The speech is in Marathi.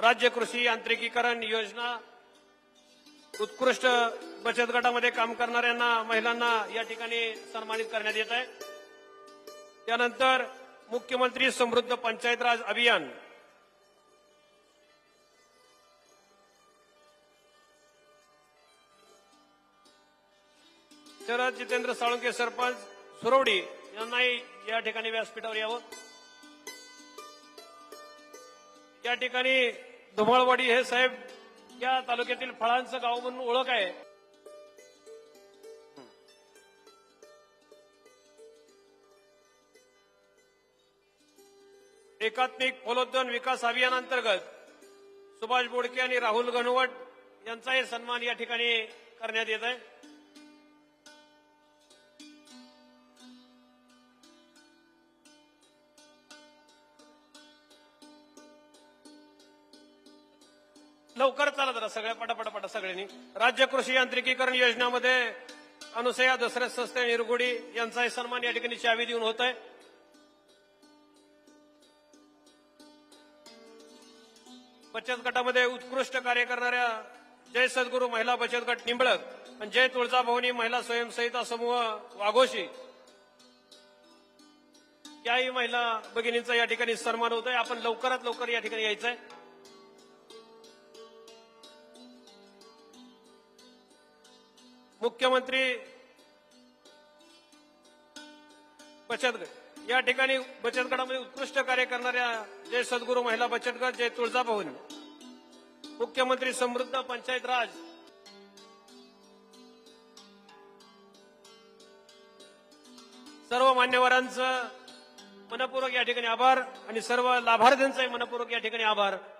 राज्य कृषी यांत्रिकीकरण योजना उत्कृष्ट बचत गटामध्ये काम करणाऱ्यांना महिलांना या ठिकाणी सन्मानित करण्यात येत आहे. त्यानंतर मुख्यमंत्री समृद्ध पंचायत राज अभियान. शरद जितेंद्र साळुंके सरपंच सुरवडी यांनाही या ठिकाणी व्यासपीठावर यावं. या ठिकाणी धुमाळवाडी हे साहेब या तालुक्यातील फळांचं गाव म्हणून ओळख आहे. एकात्मिक फलोद्यान विकास अभियानांतर्गत सुभाष बोडके आणि राहुल गणवट यांचाही सन्मान या ठिकाणी करण्यात येत आहे. लवकर चला जरा सगळ्या पटापटापटा सगळ्यांनी. राज्य कृषी यांत्रिकीकरण योजनामध्ये अनुसया दसरे संस्थे निरगुडी यांचाही सन्मान या ठिकाणी चावी देऊन होत आहे बचत गटामध्ये उत्कृष्ट कार्य करणाऱ्या जय सद्गुरू महिला बचत गट निंबळक आणि जय तुळजाभवनी महिला स्वयंसहिता समूह वाघोशी. याही महिला भगिनींचा या ठिकाणी सन्मान होत आहे आपण लवकरात लवकर या ठिकाणी यायचंय. मुख्यमंत्री बचत गट. या ठिकाणी बचत गटामध्ये उत्कृष्ट कार्य करणाऱ्या जय सद्गुरू महिला बचत गट जय तुळजाभवन. मुख्यमंत्री समृद्ध पंचायत राज. सर्व मान्यवरांचं मनपूर्वक या ठिकाणी आभार आणि सर्व लाभार्थ्यांचाही मनपूर्वक या ठिकाणी आभार.